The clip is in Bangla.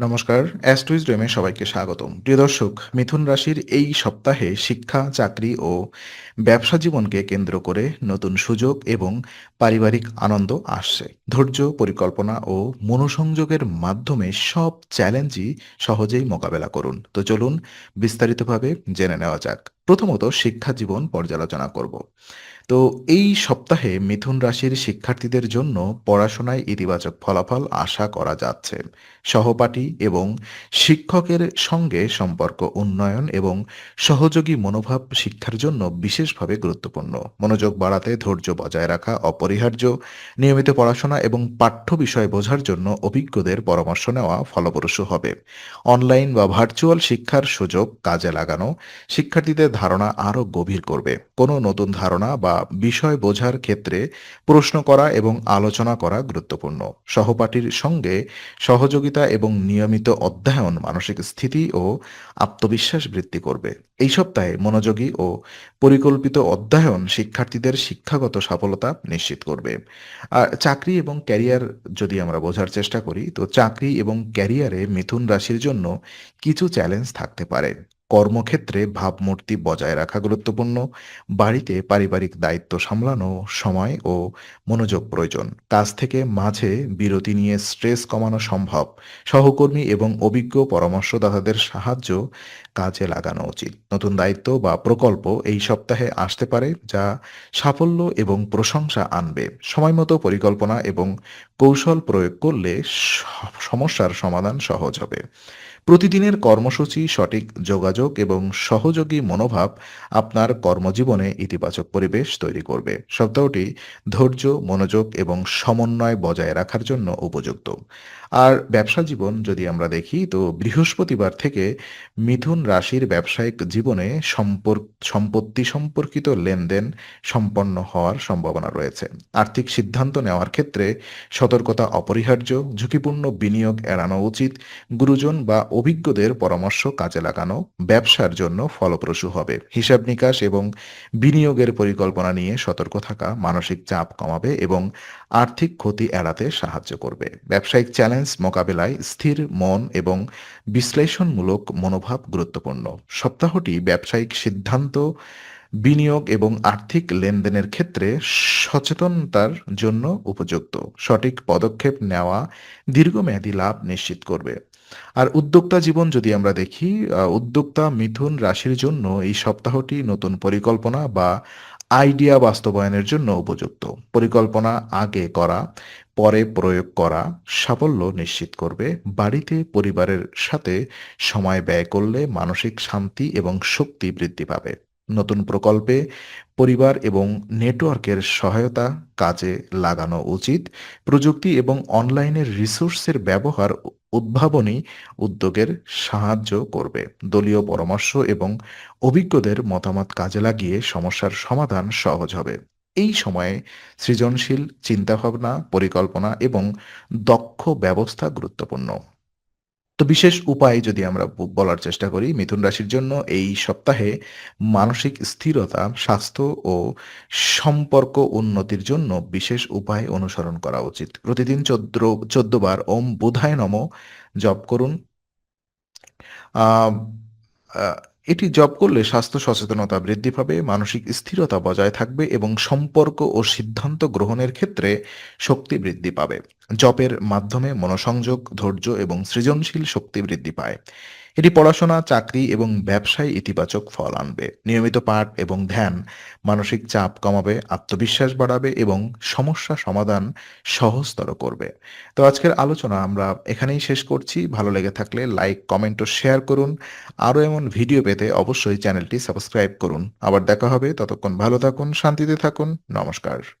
নমস্কার অ্যাস্টুইজ ডেমে সবাইকে স্বাগতম। প্রিয় দর্শক, মিথুন রাশির এই সপ্তাহে শিক্ষা, চাকরি ও ব্যবসা জীবনকে কেন্দ্র করে নতুন সুযোগ এবং পারিবারিক আনন্দ আসছে। ধৈর্য, পরিকল্পনা ও মনোসংযোগের মাধ্যমে সব চ্যালেঞ্জই সহজেই মোকাবেলা করুন। তো চলুন বিস্তারিতভাবে জেনে নেওয়া যাক। প্রথমত শিক্ষা জীবন পর্যালোচনা করব। তো এই সপ্তাহে মিথুন রাশির শিক্ষার্থীদের জন্য পড়াশোনায় ইতিবাচক ফলাফল আশা করা যাচ্ছে। সহপাঠী এবং শিক্ষকের সঙ্গে সম্পর্ক উন্নয়ন এবং সহযোগী মনোভাব শিক্ষার জন্য বিশেষভাবে গুরুত্বপূর্ণ। মনোযোগ বাড়াতে ধৈর্য বজায় রাখা অপরিহার্য, নিয়মিত পড়াশোনা এবং পাঠ্য বিষয় বোঝার জন্য অভিজ্ঞদের পরামর্শ নেওয়া ফলপ্রসূ হবে। অনলাইন বা ভার্চুয়াল শিক্ষার সুযোগ কাজে লাগানো, শিক্ষার্থীদের ধারণা আরও গভীর করবে। কোনো নতুন ধারণা বা বিষয় বোঝার ক্ষেত্রে প্রশ্ন করা এবং আলোচনা করা গুরুত্বপূর্ণ। সহপাঠীর সঙ্গে সহযোগিতা এবং নিয়মিত অধ্যয়ন মানসিক স্থিতি ও আত্মবিশ্বাস বৃদ্ধি করবে। এই সপ্তাহে মনোযোগী ও পরিকল্পিত অধ্যয়ন শিক্ষার্থীদের শিক্ষাগত সফলতা নিশ্চিত করবে। আর চাকরি এবং ক্যারিয়ার যদি আমরা বোঝার চেষ্টা করি, তো চাকরি এবং ক্যারিয়ারে মিথুন রাশির জন্য কিছু চ্যালেঞ্জ থাকতে পারে। কর্মক্ষেত্রে ভাবমূর্তি বজায় রাখা গুরুত্বপূর্ণ, বাড়িতে পারিবারিক দায়িত্ব সামলানো সময় ও মনোযোগ প্রয়োজন। কাজ থেকে মাঝে বিরতি নিয়ে স্ট্রেস কমানো সম্ভব। সহকর্মী এবং অভিজ্ঞ পরামর্শদাতাদের সাহায্য কাজে লাগানো উচিত। নতুন দায়িত্ব বা প্রকল্প এই সপ্তাহে আসতে পারে, যা সাফল্য এবং প্রশংসা আনবে। সময়মতো পরিকল্পনা এবং কৌশল প্রয়োগ করলে সমস্যার সমাধান সহজ হবে। প্রতিদিনের কর্মসূচি, সঠিক যোগাযোগ এবং সহযোগী মনোভাব আপনার কর্মজীবনে ইতিবাচক পরিবেশ তৈরি করবে। সপ্তাহটি ধৈর্য, মনোযোগ এবং সমন্বয় বজায় রাখার জন্য উপযুক্ত। আর ব্যবসা জীবন যদি আমরা দেখি, তো বৃহস্পতিবার থেকে মিথুন রাশির ব্যবসায়িক জীবনে সম্পর্ক সম্পত্তি সম্পর্কিত লেনদেন সম্পন্ন হওয়ার সম্ভাবনা রয়েছে। আর্থিক সিদ্ধান্ত নেওয়ার ক্ষেত্রে সতর্কতা অপরিহার্য, ঝুঁকিপূর্ণ বিনিয়োগ এড়ানো উচিত, গুরুজন বা অভিজ্ঞদের পরামর্শ কাজে লাগানো ব্যবসার জন্য ফলপ্রসূ হবে। হিসাব নিকাশ এবং বিনিয়োগের পরিকল্পনা নিয়ে সতর্ক থাকা মানসিক চাপ কমাবে এবং আর্থিক ক্ষতি এড়াতে সাহায্য করবে। ব্যবসায়িক চ্যালেঞ্জ মোকাবেলায় স্থির মন এবং বিশ্লেষণমূলক মনোভাব গুরুত্বপূর্ণ। সপ্তাহটি ব্যবসায়িক সিদ্ধান্ত, বিনিয়োগ এবং আর্থিক লেনদেনের ক্ষেত্রে সচেতনতার জন্য উপযুক্ত। সঠিক পদক্ষেপ নেওয়া দীর্ঘমেয়াদী লাভ নিশ্চিত করবে। আর উদ্যোক্তা জীবন যদি আমরা দেখি উদ্যোক্তা মিথুন রাশির জন্য এই সপ্তাহটি নতুন পরিকল্পনা বা আইডিয়া বাস্তবায়নের জন্য উপযুক্ত। পরিকল্পনা আগে করা, পরে প্রয়োগ করা, সাফল্য নিশ্চিত করবে, বাড়িতে পরিবারের সাথে সময় ব্যয় করলে মানসিক শান্তি এবং শক্তি বৃদ্ধি পাবে। নতুন প্রকল্পে পরিবার এবং নেটওয়ার্কের সহায়তা কাজে লাগানো উচিত। প্রযুক্তি এবং অনলাইনের রিসোর্সের ব্যবহার উদ্ভাবনী উদ্যোগের সাহায্য করবে। দলীয় পরামর্শ এবং অভিজ্ঞদের মতামত কাজে লাগিয়ে সমস্যার সমাধান সহজ হবে। এই সময়ে সৃজনশীল চিন্তাভাবনা, পরিকল্পনা এবং দক্ষ ব্যবস্থা গুরুত্বপূর্ণ। তো বিশেষ উপায় যদি আমরা বলার চেষ্টা করি, মিথুন রাশির জন্য এই সপ্তাহে মানসিক স্থিরতা, স্বাস্থ্য ও সম্পর্ক উন্নতির জন্য বিশেষ উপায় অনুসরণ করা উচিত। প্রতিদিন চোদ্দ চোদ্দ বার ওম বুধায় নম, জপ করুন। এটি জপ করলে স্বাস্থ্য সচেতনতা বৃদ্ধি পাবে, মানসিক স্থিরতা বজায় থাকবে এবং সম্পর্ক ও সিদ্ধান্ত গ্রহণের ক্ষেত্রে শক্তি বৃদ্ধি পাবে। জপের মাধ্যমে মনোসংযোগ, ধৈর্য এবং সৃজনশীল শক্তি বৃদ্ধি পায়। এটি পড়াশোনা, চাকরি এবং ব্যবসায় ইতিবাচক ফল আনবে। নিয়মিত পাঠ এবং ধ্যান মানসিক চাপ কমাবে, আত্মবিশ্বাস বাড়াবে এবং সমস্যা সমাধান সহজতর করবে। তো আজকের আলোচনা আমরা এখানেই শেষ করছি। ভালো লেগে থাকলে লাইক, কমেন্ট ও শেয়ার করুন। আরও এমন ভিডিও পেতে অবশ্যই চ্যানেলটি সাবস্ক্রাইব করুন। আবার দেখা হবে। ততক্ষণ ভালো থাকুন, শান্তিতে থাকুন। নমস্কার।